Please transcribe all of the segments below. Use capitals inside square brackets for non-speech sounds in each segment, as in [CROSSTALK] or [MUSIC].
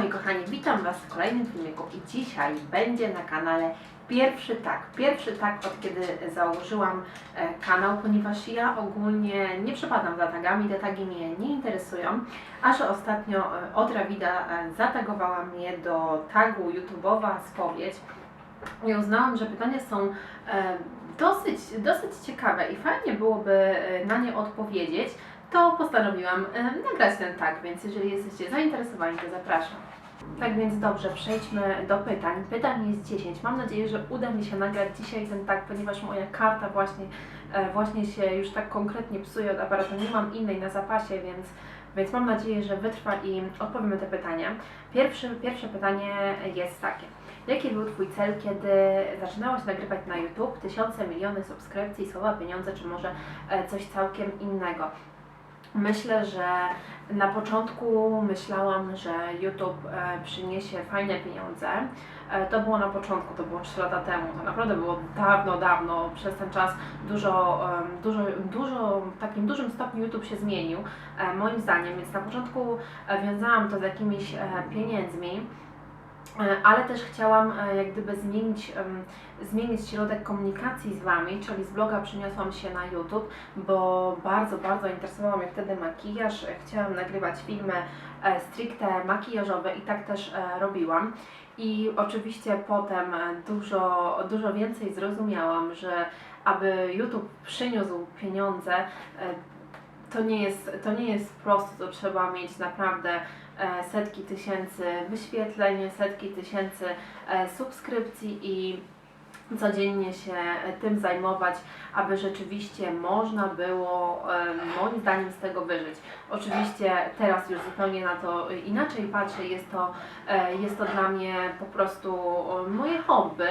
moi kochani, witam Was w kolejnym filmiku i dzisiaj będzie na kanale pierwszy tak. Pierwszy tak od kiedy założyłam e, kanał, ponieważ ja ogólnie nie przepadam za tagami, te tagi mnie nie interesują, a że ostatnio e, od Rawida e, zatagowała mnie do tagu YouTube'owa spowiedź. I uznałam, że pytania są dosyć, dosyć ciekawe i fajnie byłoby na nie odpowiedzieć, to postanowiłam nagrać ten tag, więc jeżeli jesteście zainteresowani, to zapraszam. Tak więc dobrze, przejdźmy do pytań. Pytań jest 10. Mam nadzieję, że uda mi się nagrać dzisiaj ten tag, ponieważ moja karta właśnie, e, właśnie się już tak konkretnie psuje od aparatu. Nie mam innej na zapasie, więc, więc mam nadzieję, że wytrwa i odpowiem na te pytania. Pierwsze, pierwsze pytanie jest takie. Jaki był Twój cel, kiedy zaczynałaś nagrywać na YouTube? Tysiące, miliony subskrypcji, słowa, pieniądze, czy może e, coś całkiem innego? Myślę, że na początku myślałam, że YouTube e, przyniesie fajne pieniądze. E, To było na początku, to było 3 lata temu. To naprawdę było dawno, dawno. Przez ten czas dużo, dużo, dużo w takim dużym stopniu YouTube się zmienił, e, moim zdaniem. Więc na początku wiązałam to z jakimiś pieniędzmi. E, Ale też chciałam e, jak gdyby zmienić, zmienić środek komunikacji z Wami, czyli z bloga przeniosłam się na YouTube, bo bardzo, bardzo interesował mnie wtedy makijaż. Chciałam nagrywać filmy e, stricte makijażowe i tak też robiłam. I oczywiście potem dużo, dużo więcej zrozumiałam, że aby YouTube przyniósł pieniądze, to nie jest, to nie jest prosto, to trzeba mieć naprawdę setki tysięcy wyświetleń, setki tysięcy e, subskrypcji i codziennie się e, tym zajmować, aby rzeczywiście można było e, moim zdaniem z tego wyżyć. Oczywiście teraz już zupełnie na to inaczej patrzę, jest to, e, jest to dla mnie po prostu e, moje hobby.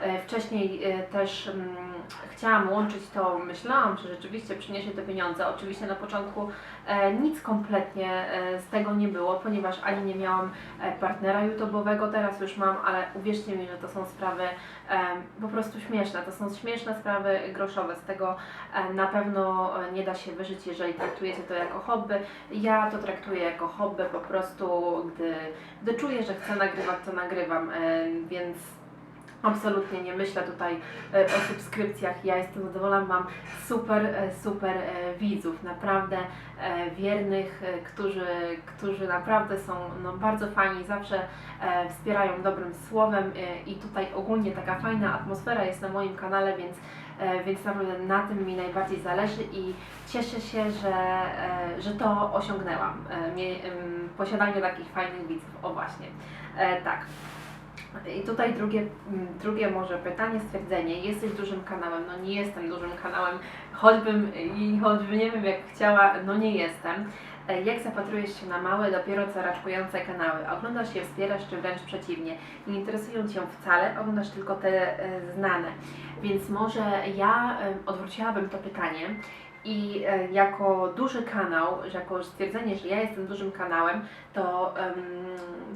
E, Wcześniej e, też mm, chciałam łączyć to, myślałam, że rzeczywiście przyniesie to pieniądze. Oczywiście na początku e, nic kompletnie e, z tego nie było, ponieważ ani nie miałam e, partnera YouTube'owego, teraz już mam, ale uwierzcie mi, że to są sprawy e, po prostu śmieszne. To są śmieszne sprawy groszowe. Z tego e, na pewno e, nie da się wyżyć, jeżeli traktujecie to jako hobby. Ja to traktuję jako hobby po prostu, gdy, gdy czuję, że chcę nagrywać, to nagrywam, e, więc absolutnie nie myślę tutaj e, o subskrypcjach. Ja jestem zadowolona, mam super, e, super e, widzów, naprawdę wiernych, którzy, którzy naprawdę są no, bardzo fajni, zawsze wspierają dobrym słowem i tutaj ogólnie taka fajna atmosfera jest na moim kanale, więc, więc naprawdę na tym mi najbardziej zależy i cieszę się, że, że to osiągnęłam, posiadanie takich fajnych widzów, o właśnie, tak. I tutaj drugie, mm, drugie może pytanie, stwierdzenie. Jesteś dużym kanałem? No nie jestem dużym kanałem, choćbym i choćby nie wiem jak chciała, no nie jestem. E, Jak zapatrujesz się na małe, dopiero co raczkujące kanały? Oglądasz je, wspierasz, czy wręcz przeciwnie? Nie interesują Cię wcale, oglądasz tylko te e, znane. Więc może ja e, odwróciłabym to pytanie i jako duży kanał, jako stwierdzenie, że ja jestem dużym kanałem, to,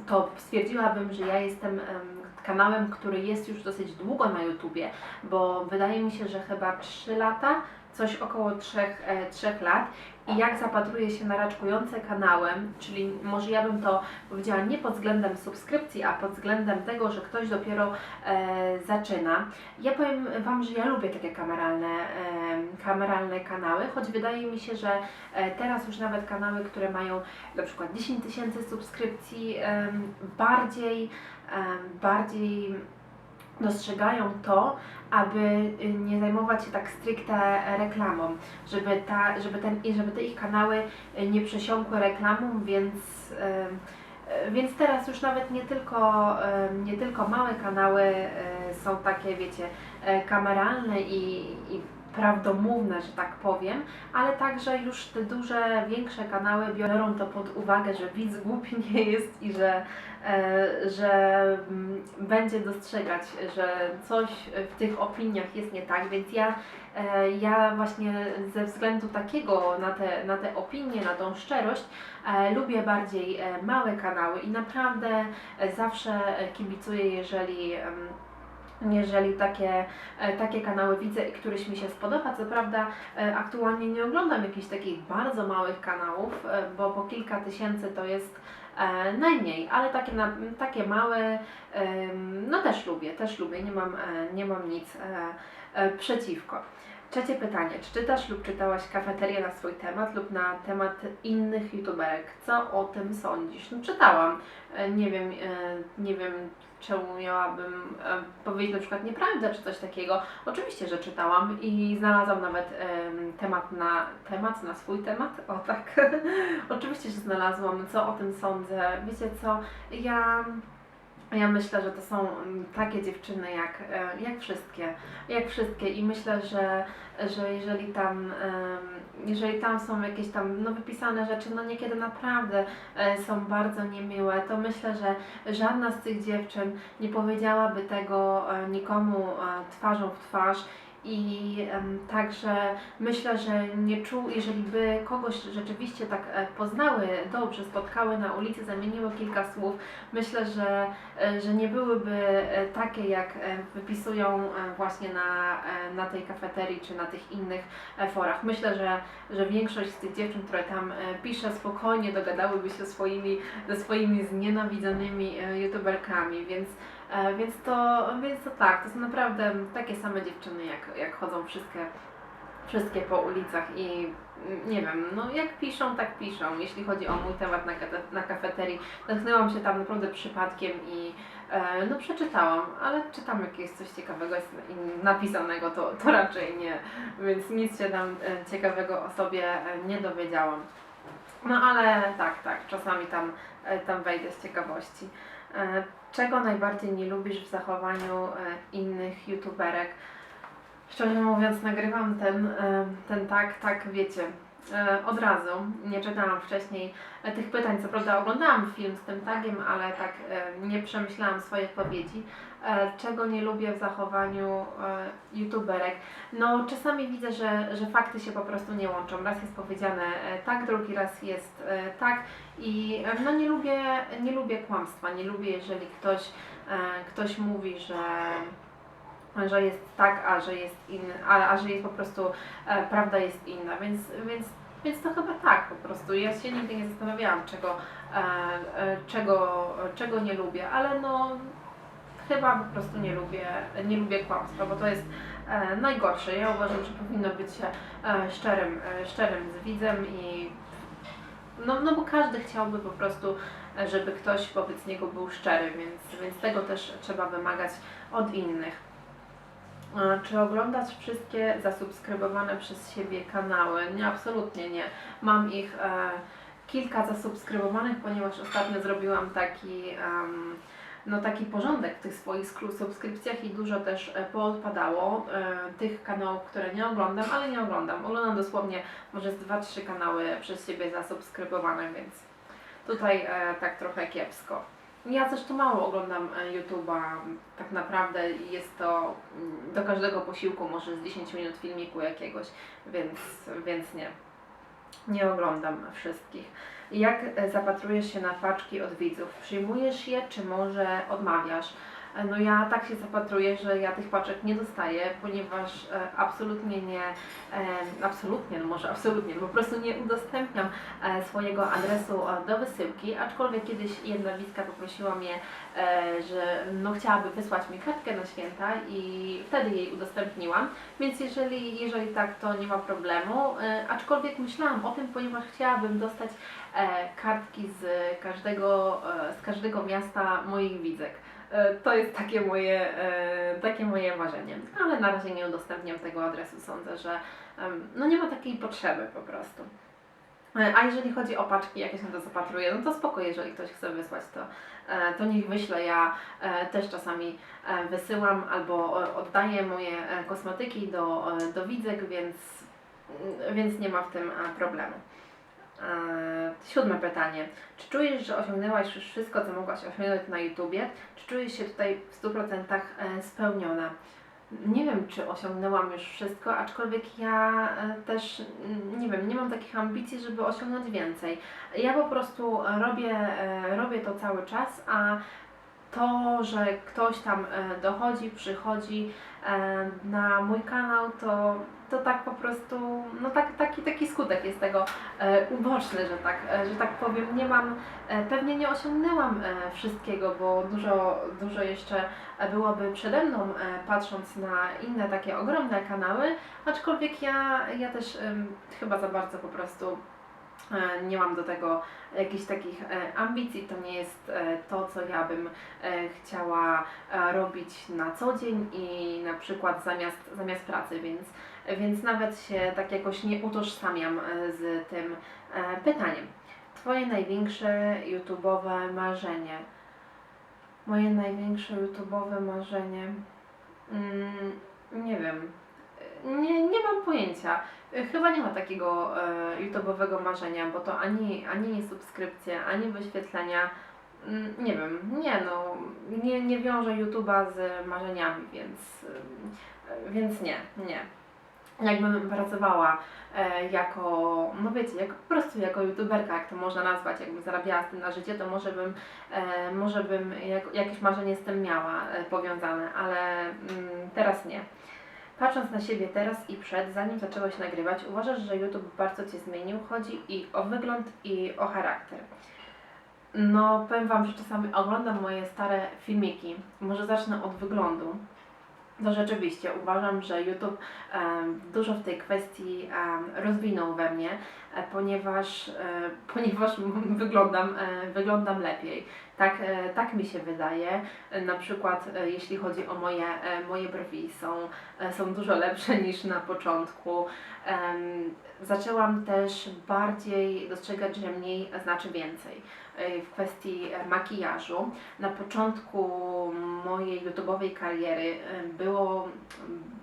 to stwierdziłabym, że ja jestem em, kanałem, który jest już dosyć długo na YouTubie, bo wydaje mi się, że chyba 3 lata, coś około 3, e, 3 lat i jak zapatruję się na raczkujące kanałem, czyli może ja bym to powiedziała nie pod względem subskrypcji, a pod względem tego, że ktoś dopiero e, zaczyna. Ja powiem Wam, że ja lubię takie kameralne, e, kameralne kanały, choć wydaje mi się, że e, teraz już nawet kanały, które mają na przykład 10 tysięcy subskrypcji, em, bardziej, em, bardziej dostrzegają to, aby y, nie zajmować się tak stricte reklamą, żeby, ta, żeby, ten, żeby te ich kanały y, nie przesiąkły reklamą, więc, e, więc teraz już nawet nie tylko, nie tylko małe kanały są takie, wiecie, kameralne i, i prawdomówne, że tak powiem, ale także już te duże, większe kanały biorą to pod uwagę, że widz głupi [LAUGHS] nie jest i że, e, że mm, będzie dostrzegać, że coś w tych opiniach jest nie tak, więc ja, e, ja właśnie ze względu takiego na te, na te opinie, na tą szczerość, e, lubię bardziej małe kanały i naprawdę zawsze kibicuję, jeżeli jeżeli takie, e, takie kanały widzę i któryś mi się spodoba. Co prawda e, aktualnie nie oglądam jakichś takich bardzo małych kanałów, e, bo po kilka tysięcy to jest najmniej, ale takie, takie małe, no też lubię, też lubię, nie mam, nie mam nic przeciwko. Trzecie pytanie. Czy czytasz lub czytałaś kafeterię na swój temat lub na temat innych youtuberek? Co o tym sądzisz? No czytałam. E, Nie wiem, e, nie wiem czemu miałabym e, powiedzieć na przykład nieprawdę czy coś takiego. Oczywiście, że czytałam i znalazłam nawet em, temat na temat, na swój temat. O tak. [LAUGHS] Oczywiście, że znalazłam. Co o tym sądzę? Wiecie co? Ja ja myślę, że to są takie dziewczyny jak, e, jak wszystkie, jak wszystkie. I myślę, że, że jeżeli tam, jeżeli tam są jakieś tam no, wypisane rzeczy, no niekiedy naprawdę e, są bardzo niemiłe, to myślę, że żadna z tych dziewczyn nie powiedziałaby tego e, nikomu twarzą w twarz i em, także myślę, że nie czuł, jeżeli by kogoś rzeczywiście tak e, poznały dobrze, spotkały na ulicy, zamieniły kilka słów, myślę, że, e, że nie byłyby e, takie, jak wypisują właśnie na, na tej kafeterii czy na tych innych forach. Myślę, że, że większość z tych dziewczyn, które tam pisze, spokojnie dogadałyby się swoimi, ze swoimi znienawidzonymi youtuberkami, więc Więc to, więc to tak, to są naprawdę takie same dziewczyny, jak, jak chodzą wszystkie, wszystkie po ulicach i mm, nie wiem, no jak piszą, tak piszą. Jeśli chodzi o mój temat na, na kafeterii, natknęłam się tam naprawdę przypadkiem i e, no przeczytałam, ale czytam jakieś coś ciekawego i napisanego, to, to raczej nie, więc nic się tam e, ciekawego o sobie e, nie dowiedziałam. No ale tak, tak, czasami tam, e, tam wejdę z ciekawości. E, Czego najbardziej nie lubisz w zachowaniu e, innych youtuberek? Szczerze mówiąc, nagrywam ten, e, ten tak, tak, wiecie, od razu. Nie czytałam wcześniej e, tych pytań. Co prawda oglądałam film z tym tagiem, ale tak e, nie przemyślałam swojej odpowiedzi. E, Czego nie lubię w zachowaniu e, youtuberek? No, czasami widzę, że, że fakty się po prostu nie łączą. Raz jest powiedziane e, tak, drugi raz jest e, tak i e, no nie lubię, nie lubię kłamstwa, nie lubię jeżeli ktoś, e, ktoś mówi, że że jest tak, a że jest inny, a, a że jest po prostu e, prawda jest inna, więc, więc, więc to chyba tak po prostu. Ja się nigdy nie zastanawiałam, czego, e, e, czego, czego nie lubię, ale no chyba po prostu nie lubię, nie lubię kłamstwa, bo to jest e, najgorsze. Ja uważam, że powinno być się e, szczerym, e, szczerym z widzem i no, no bo każdy chciałby po prostu, e, żeby ktoś wobec niego był szczery, więc, więc tego też trzeba wymagać od innych. Czy oglądasz wszystkie zasubskrybowane przez siebie kanały? Nie, absolutnie nie. Mam ich e, kilka zasubskrybowanych, ponieważ ostatnio zrobiłam taki, em, no taki porządek w tych swoich subskrypcjach i dużo też e, poodpadało e, tych kanałów, które nie oglądam, ale nie oglądam. Oglądam dosłownie może z 2-3 kanały przez siebie zasubskrybowane, więc tutaj e, tak trochę kiepsko. Ja zresztą mało oglądam e, YouTube'a, tak naprawdę jest to mm, do każdego posiłku może z 10 minut filmiku jakiegoś, więc, więc nie. Nie oglądam wszystkich. Jak e, zapatrujesz się na paczki od widzów? Przyjmujesz je, czy może odmawiasz? E, No ja tak się zapatruję, że ja tych paczek nie dostaję, ponieważ e, absolutnie nie, e, absolutnie, no może absolutnie, po prostu nie udostępniam swojego adresu do wysyłki, aczkolwiek kiedyś jedna widzka poprosiła mnie, że no chciałaby wysłać mi kartkę na święta i wtedy jej udostępniłam, więc jeżeli, jeżeli tak, to nie ma problemu, aczkolwiek myślałam o tym, ponieważ chciałabym dostać kartki z każdego, z każdego miasta moich widzek. E, To jest takie moje, e, takie moje marzenie, ale na razie nie udostępniam tego adresu. Sądzę, że no nie ma takiej potrzeby po prostu. E, A jeżeli chodzi o paczki, jak ja się na to zapatruję, no to spoko, jeżeli ktoś chce wysłać, to, to niech wyśle. Ja też czasami wysyłam albo oddaję moje kosmetyki do, do widzek, więc, mm, więc nie ma w tym problemu. E, Siódme pytanie. Czy czujesz, że osiągnęłaś już wszystko, co mogłaś osiągnąć na YouTubie? Czy czujesz się tutaj w 100% e, spełniona? Nie wiem, czy osiągnęłam już wszystko, aczkolwiek ja e, też, nie wiem, nie mam takich ambicji, żeby osiągnąć więcej. Ja po prostu robię, robię to cały czas, a to, że ktoś tam dochodzi, przychodzi na mój kanał, to, to tak po prostu, no tak, taki, taki skutek jest tego e, uboczny, że tak, e, że tak powiem. Nie mam, e, pewnie nie osiągnęłam e, wszystkiego, bo dużo, dużo jeszcze e, byłoby przede mną, e, patrząc na inne takie ogromne kanały, aczkolwiek ja, ja też em, chyba za bardzo po prostu e, nie mam do tego jakichś takich e, ambicji, to nie jest e, to, co ja bym e, chciała e, robić na co dzień i na przykład zamiast, zamiast pracy, więc, więc nawet się tak jakoś nie utożsamiam e, z tym e, pytaniem. Twoje największe YouTube'owe marzenie. Moje największe YouTube'owe marzenie. Mm, nie wiem. Nie, nie mam pojęcia. Chyba nie ma takiego e, YouTube'owego marzenia, bo to ani, ani subskrypcje, ani wyświetlenia. Mm, Nie wiem, nie no, nie, nie wiążę YouTube'a z marzeniami, więc, e, więc nie, nie. Jakbym pracowała e, jako, no wiecie, jako, po prostu jako youtuberka, jak to można nazwać, jakbym zarabiała z tym na życie, to może bym, e, może bym jak, jakieś marzenie z tym miała e, powiązane, ale mm, teraz nie. Patrząc na siebie teraz i przed, zanim zaczęłaś nagrywać, uważasz, że YouTube bardzo Cię zmienił? Chodzi i o wygląd, i o charakter. No, powiem Wam, że czasami oglądam moje stare filmiki. Może zacznę od wyglądu. To rzeczywiście uważam, że YouTube dużo w tej kwestii rozwinął we mnie, e, ponieważ, e, [LAUGHS] ponieważ wyglądam, e, wyglądam lepiej. Tak, tak mi się wydaje. Na przykład jeśli chodzi o moje, moje brwi są, są dużo lepsze [LAUGHS] niż na początku. Zaczęłam też bardziej dostrzegać, że mniej znaczy więcej w kwestii e, makijażu. Na początku mojej YouTube'owej kariery e, było,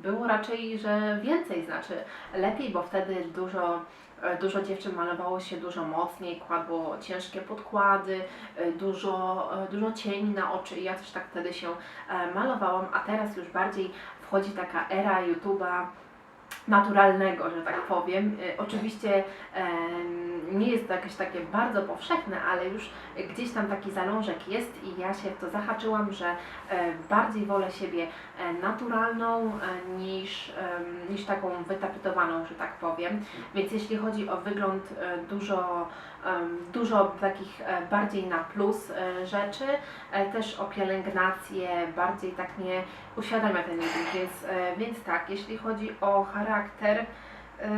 było raczej, że więcej znaczy lepiej, bo wtedy dużo, e, dużo dziewczyn malowało się dużo mocniej, kładło ciężkie podkłady, e, dużo, e, dużo cieni na oczy i ja też tak wtedy się e, malowałam, a teraz już bardziej wchodzi taka era YouTube'a naturalnego, że tak powiem. E, Oczywiście nie jest to jakieś takie bardzo powszechne, ale już gdzieś tam taki zalążek jest i ja się w to zahaczyłam, że e, bardziej wolę siebie e, naturalną niż, niż taką wytapetowaną, że tak powiem. Więc jeśli chodzi o wygląd, dużo, dużo takich bardziej na plus rzeczy, też o pielęgnację, bardziej tak nie uświadamia ten YouTube, więc, więc tak, jeśli chodzi o charakter, e,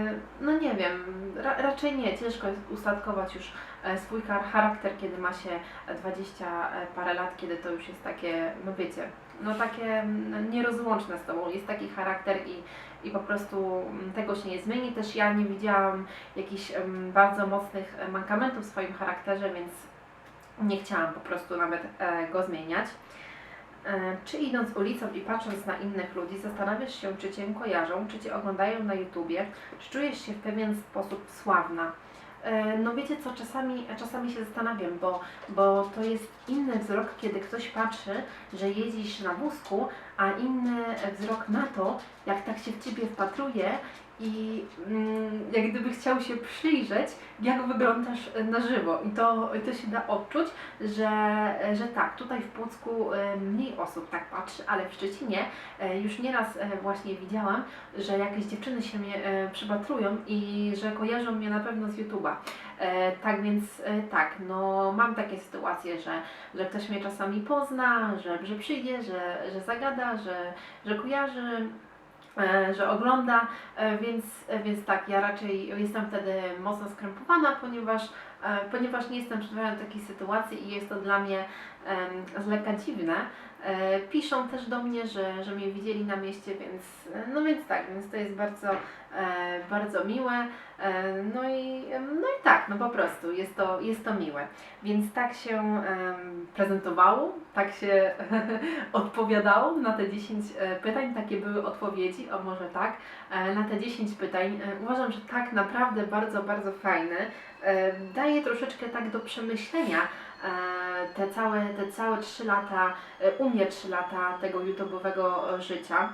no nie wiem, ra, raczej nie, ciężko jest ustatkować już e, swój char- charakter, kiedy ma się 20 parę lat, kiedy to już jest takie, no wiecie, no takie mm, nierozłączne z tobą, jest taki charakter i, i po prostu mm, tego się nie zmieni. Też ja nie widziałam jakichś bardzo mocnych e, mankamentów w swoim charakterze, więc nie chciałam po prostu nawet e, go zmieniać. E, Czy idąc ulicą i patrząc na innych ludzi, zastanawiasz się, czy Cię kojarzą, czy Cię oglądają na YouTubie, czy czujesz się w pewien sposób sławna? E, No wiecie co, czasami, czasami się zastanawiam, bo, bo to jest inny wzrok, kiedy ktoś patrzy, że jeździsz na wózku, a inny wzrok na to, jak tak się w Ciebie wpatruje i mm, jak gdyby chciał się przyjrzeć, jak wyglądasz na żywo. I to, to się da odczuć, że, że tak, tutaj w Płocku e, mniej osób tak patrzy, ale w Szczecinie e, już nieraz e, właśnie widziałam, że jakieś dziewczyny się mnie przypatrują i że kojarzą mnie na pewno z YouTube'a. E, tak więc e, tak, no mam takie sytuacje, że, że ktoś mnie czasami pozna, że, że przyjdzie, że, że zagada, że, że kojarzy, e, że ogląda, więc, więc tak, ja raczej jestem wtedy mocno skrępowana, ponieważ, ponieważ nie jestem przyzwyczajona do takiej sytuacji i jest to dla mnie z lekka dziwne. E, Piszą też do mnie, że, że mnie widzieli na mieście, więc no więc tak, więc to jest bardzo, e, bardzo miłe. E, No i, no i tak, no po prostu jest to, jest to miłe. Więc tak się prezentowało, tak się [LAUGHS] odpowiadało na te 10 e, pytań, takie były odpowiedzi, o może tak, e, na te 10 pytań. E, Uważam, że tak naprawdę bardzo, bardzo fajny. E, Daje troszeczkę tak do przemyślenia e, te całe, te całe 3 lata, e, u mnie 3 lata tego YouTube'owego e, życia.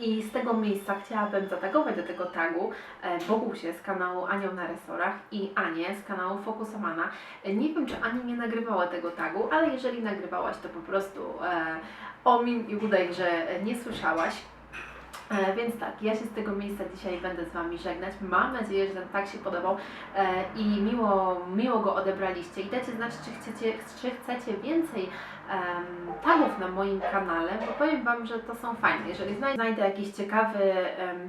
I z tego miejsca chciałabym zatagować do tego tagu e, Bogusię z kanału Anioł na Resorach i Anię z kanału Fokusomana. E, Nie wiem, czy Ani nie nagrywała tego tagu, ale jeżeli nagrywałaś, to po prostu e, omin i udaj, że e, nie słyszałaś. E, więc tak, ja się z tego miejsca dzisiaj będę z Wami żegnać. Mam nadzieję, że ten tag się podobał e, i miło, miło go odebraliście. I dajcie znać, czy chcecie, czy chcecie więcej em, tagów na moim kanale, bo powiem Wam, że to są fajne. Jeżeli znaj- znajdę jakiś ciekawy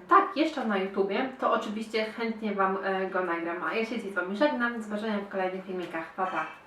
tag jeszcze na YouTubie, to oczywiście chętnie Wam e, go nagram. A ja się z Wami żegnam. Do zobaczenia w kolejnych filmikach. Pa, pa!